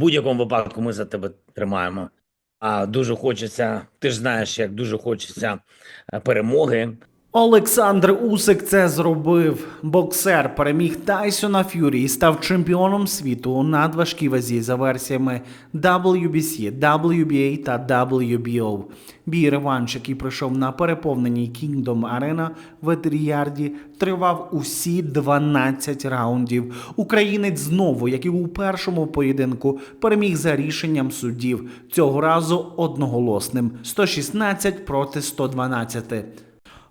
будь-якому випадку ми за тебе тримаємо. А дуже хочеться, ти ж знаєш, як дуже хочеться е, перемоги. Олександр Усик це зробив. Боксер переміг Тайсона Ф'юрі і став чемпіоном світу у надважкій вазі за версіями WBC, WBA та WBO. Бій реванш, який пройшов на переповненій Kingdom Arena в Етеріарді, тривав усі 12 раундів. Українець знову, як і у першому поєдинку, переміг за рішенням суддів. Цього разу одноголосним 116 проти 112.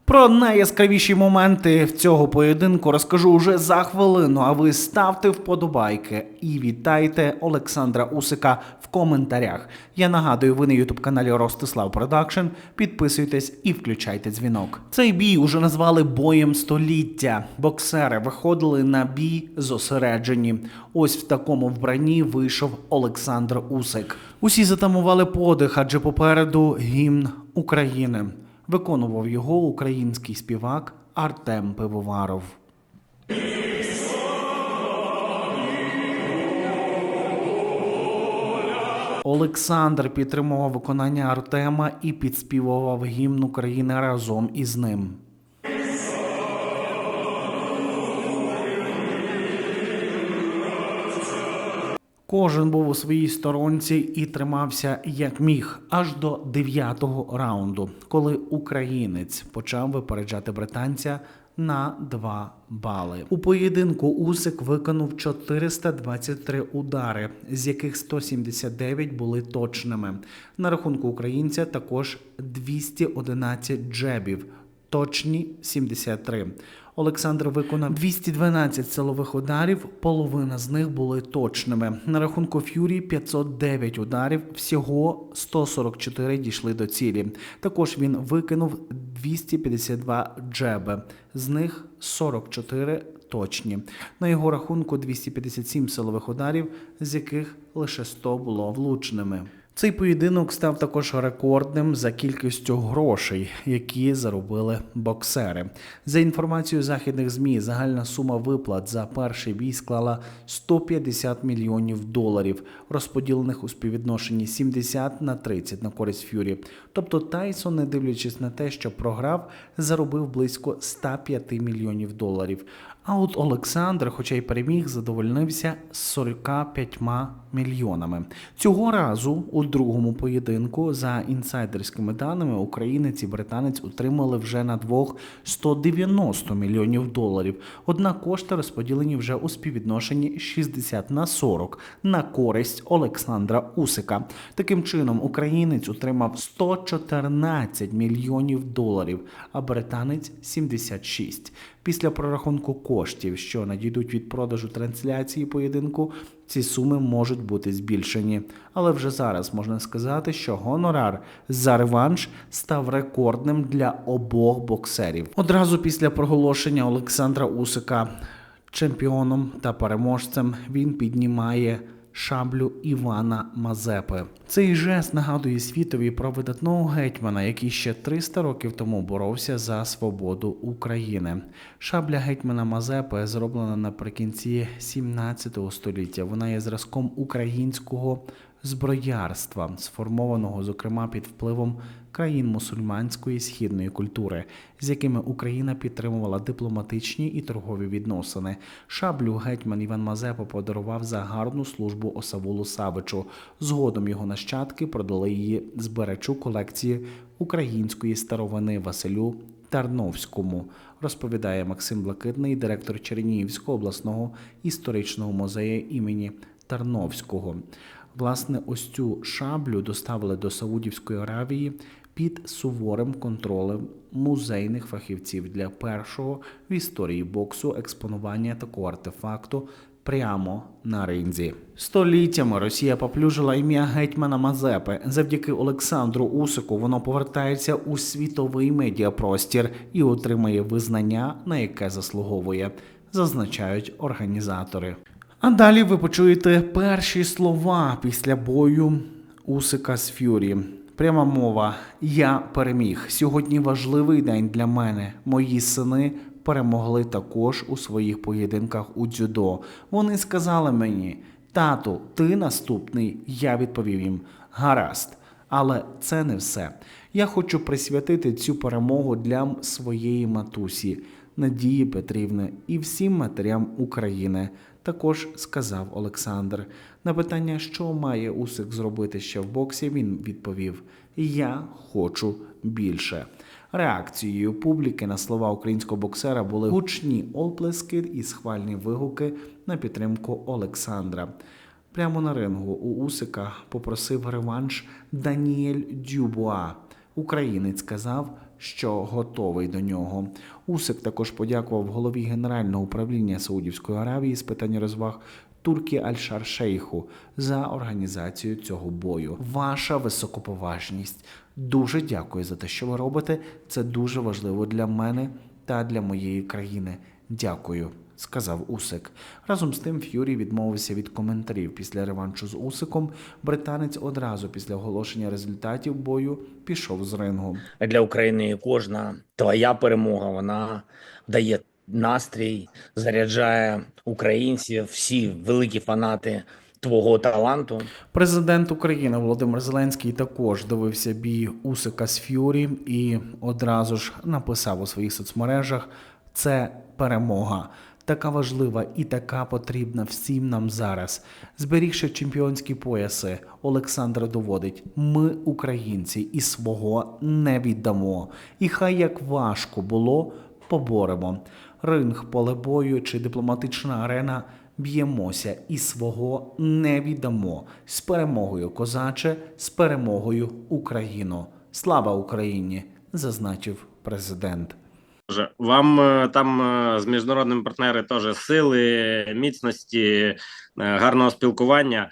Про найяскравіші моменти в цього поєдинку розкажу уже за хвилину. А ви ставте вподобайки і вітайте Олександра Усика в коментарях. Я нагадую, ви на ютуб каналі Ростислав Продакшн. Підписуйтесь і включайте дзвінок. Цей бій уже назвали боєм століття. Боксери виходили на бій зосереджені. Ось в такому вбранні вийшов Олександр Усик. Усі затамували подих, адже попереду гімн України. Виконував його український співак Артем Пивоваров. Олександр підтримував виконання Артема і підспівував гімн України разом із ним. Кожен був у своїй сторонці і тримався як міг аж до дев'ятого раунду, коли українець почав випереджати британця на 2 бали. У поєдинку Усик виконав 423 удари, з яких 179 були точними. На рахунку українця також 211 джебів. Точні 73. Олександр виконав 212 силових ударів, половина з них були точними. На рахунку Ф'юрі 509 ударів, всього 144 дійшли до цілі. Також він викинув 252 джеби, з них 44 точні. На його рахунку 257 силових ударів, з яких лише 100 було влучними. Цей поєдинок став також рекордним за кількістю грошей, які заробили боксери. За інформацією західних змі, загальна сума виплат за перший бій склала 150 мільйонів доларів, розподілених у співвідношенні 70 на 30 на користь Ф'юрі. Тобто Тайсон, не дивлячись на те, що програв, заробив близько 105 мільйонів доларів. А от Олександр, хоча й переміг, задовольнився 45 мільйонами. Цього разу у другому поєдинку, за інсайдерськими даними, українець і британець отримали вже на двох 190 мільйонів доларів. Однак кошти розподілені вже у співвідношенні 60 на 40 на користь Олександра Усика. Таким чином, українець отримав 114 мільйонів доларів, а британець 76. Після прорахунку коштів, що надійдуть від продажу трансляції поєдинку, ці суми можуть бути збільшені. Але вже зараз можна сказати, що гонорар за реванш став рекордним для обох боксерів. Одразу після проголошення Олександра Усика чемпіоном та переможцем він піднімає шаблю Івана Мазепи. Цей жест нагадує світові про видатного гетьмана, який ще 300 років тому боровся за свободу України. Шабля гетьмана Мазепи зроблена наприкінці 17 століття. Вона є зразком українського зброярства, сформованого, зокрема, під впливом країн мусульманської східної культури, з якими Україна підтримувала дипломатичні і торгові відносини. Шаблю гетьман Іван Мазепа подарував за гарну службу Осавулу Савичу. Згодом його нащадки продали її зберечу колекції української старовини Василю Тарновському, розповідає Максим Блакитний, директор Чернігівського обласного історичного музею імені Тарновського. Власне, ось цю шаблю доставили до Саудівської Аравії під суворим контролем музейних фахівців для першого в історії боксу експонування такого артефакту прямо на ринзі. Століттями Росія поплюжила ім'я гетьмана Мазепи. Завдяки Олександру Усику воно повертається у світовий медіапростір і отримає визнання, на яке заслуговує, зазначають організатори. А далі ви почуєте перші слова після бою Усика з Ф'юрі. Пряма мова. Я переміг. Сьогодні важливий день для мене. Мої сини перемогли також у своїх поєдинках у дзюдо. Вони сказали мені: Тату, ти наступний. Я відповів їм: гаразд. Але це не все. Я хочу присвятити цю перемогу для своєї матусі Надії Петрівни і всім матерям України. Також сказав Олександр. На питання, що має Усик зробити ще в боксі, він відповів: Я хочу більше. Реакцією публіки на слова українського боксера були гучні оплески і схвальні вигуки на підтримку Олександра. Прямо на рингу у Усика попросив реванш Даніель Дюбуа. Українець сказав, що готовий до нього. Усик також подякував голові Генерального управління Саудівської Аравії з питань розваг Туркі Аль-Шаршейху за організацію цього бою. Ваша високоповажність. Дуже дякую за те, що ви робите. Це дуже важливо для мене та для моєї країни. Дякую. Сказав Усик. Разом з тим Ф'юрі відмовився від коментарів після реваншу з Усиком. Британець одразу після оголошення результатів бою пішов з рингу. для України кожна твоя перемога вона дає настрій, заряджає українців, всі великі фанати твого таланту. Президент України Володимир Зеленський також дивився бій Усика з Ф'юрі і одразу ж написав у своїх соцмережах: це перемога. Така важлива і така потрібна всім нам зараз. Зберігши чемпіонські пояси, Олександр доводить: ми, українці, і свого не віддамо. І хай як важко було, поборемо. Ринг, поле бою чи дипломатична арена б'ємося і свого не віддамо. З перемогою козаче, з перемогою Україну. Слава Україні! зазначив президент. Боже, Вам е, там е, з міжнародними партнерами теж сили, міцності, е, гарного спілкування.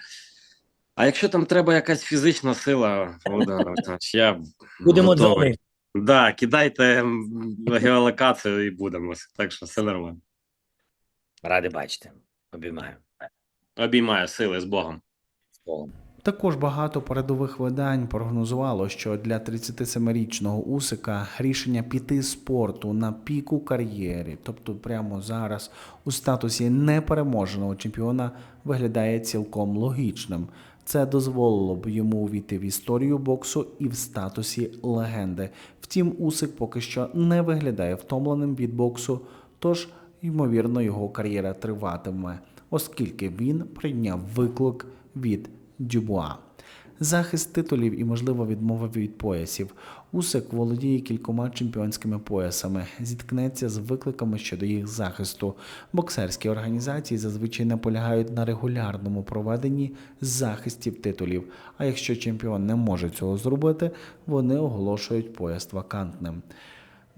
А якщо там треба якась фізична сила, Володимир я Будемо готовий. дзвонити. Да, кидайте геолокацію і будемо. Так що все нормально. Ради бачити. Обіймаю. Обіймаю сили з Богом. З Богом. Також багато передових видань прогнозувало, що для 37-річного Усика рішення піти з спорту на піку кар'єри, тобто прямо зараз у статусі непереможеного чемпіона, виглядає цілком логічним. Це дозволило б йому увійти в історію боксу і в статусі легенди. Втім, Усик поки що не виглядає втомленим від боксу, тож ймовірно його кар'єра триватиме, оскільки він прийняв виклик від Дюбуа. Захист титулів і, можливо, відмова від поясів. Усик володіє кількома чемпіонськими поясами, зіткнеться з викликами щодо їх захисту. Боксерські організації зазвичай наполягають на регулярному проведенні захистів титулів. А якщо чемпіон не може цього зробити, вони оголошують пояс вакантним.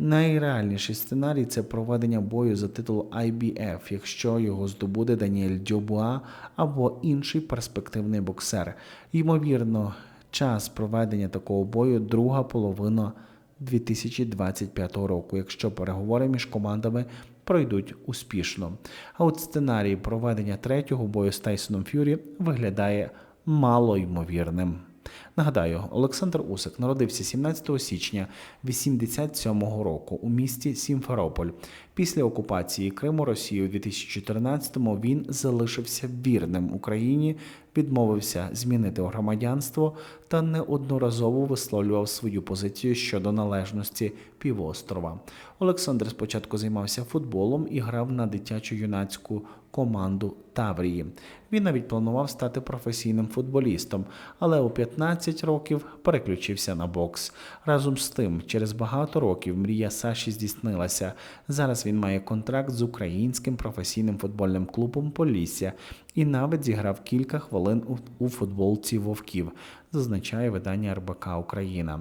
Найреальніший сценарій це проведення бою за титул IBF, якщо його здобуде Даніель Дюбуа або інший перспективний боксер. Ймовірно, час проведення такого бою друга половина 2025 року, якщо переговори між командами пройдуть успішно. А от сценарій проведення третього бою з Тайсоном Ф'юрі виглядає малоймовірним. Нагадаю, Олександр Усик народився 17 січня 87-го року у місті Сімферополь. Після окупації Криму Росією у 2014-му він залишився вірним Україні, відмовився змінити громадянство та неодноразово висловлював свою позицію щодо належності півострова. Олександр спочатку займався футболом і грав на дитячу юнацьку команду Таврії. Він навіть планував стати професійним футболістом, але у 15 років переключився на бокс. Разом з тим, через багато років мрія Саші здійснилася. Зараз він має контракт з українським професійним футбольним клубом Полісся і навіть зіграв кілька хвилин у, у футболці вовків, зазначає видання РБК Україна.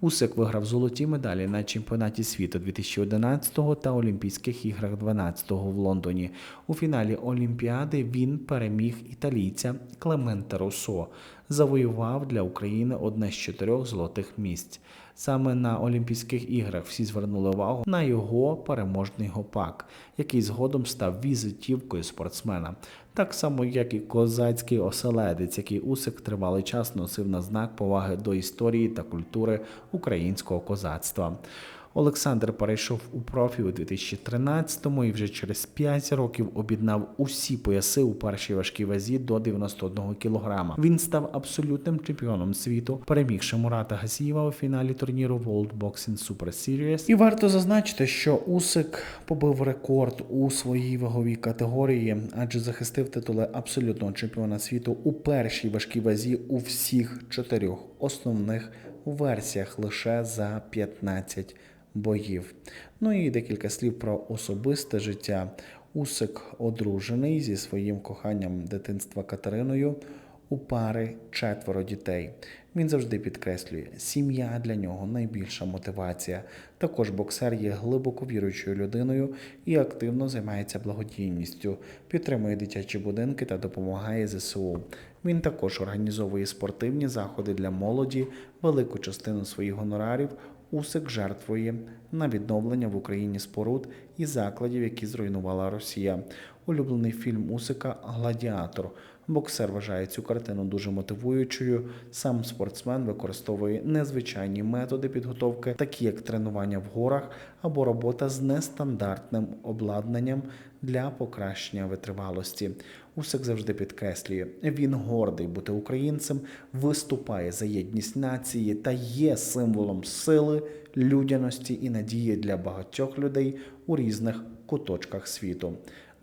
Усик виграв золоті медалі на чемпіонаті світу 2011-го та Олімпійських іграх 12-го в Лондоні. У фіналі Олімпіади він переміг італійця Клемента Руссо, завоював для України одне з чотирьох золотих місць. Саме на Олімпійських іграх всі звернули увагу на його переможний гопак, який згодом став візитівкою спортсмена, так само як і козацький оселедець, який Усик тривалий час носив на знак поваги до історії та культури українського козацтва. Олександр перейшов у профі у 2013-му і вже через 5 років об'єднав усі пояси у першій важкій вазі до 91 кг. Він став абсолютним чемпіоном світу, перемігши Мурата Гасієва у фіналі турніру World Boxing Super Series. І варто зазначити, що Усик побив рекорд у своїй ваговій категорії, адже захистив титули абсолютного чемпіона світу у першій важкій вазі у всіх чотирьох основних версіях лише за 15 боїв. Ну і декілька слів про особисте життя. Усик одружений зі своїм коханням дитинства Катериною. У пари четверо дітей. Він завжди підкреслює, сім'я для нього найбільша мотивація. Також боксер є глибоко віруючою людиною і активно займається благодійністю, підтримує дитячі будинки та допомагає ЗСУ. Він також організовує спортивні заходи для молоді, велику частину своїх гонорарів Усик жертвує на відновлення в Україні споруд і закладів, які зруйнувала Росія. Улюблений фільм Усика Гладіатор. Боксер вважає цю картину дуже мотивуючою. Сам спортсмен використовує незвичайні методи підготовки, такі як тренування в горах або робота з нестандартним обладнанням для покращення витривалості. Усик завжди підкреслює, він гордий бути українцем, виступає за єдність нації та є символом сили, людяності і надії для багатьох людей у різних куточках світу.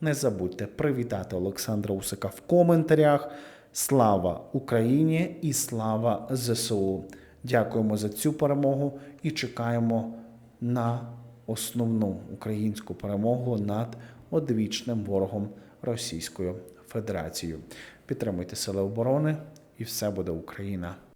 Не забудьте привітати Олександра Усика в коментарях. Слава Україні і слава ЗСУ! Дякуємо за цю перемогу і чекаємо на основну українську перемогу над одвічним ворогом Російською Федерацією. Підтримуйте сили оборони, і все буде Україна!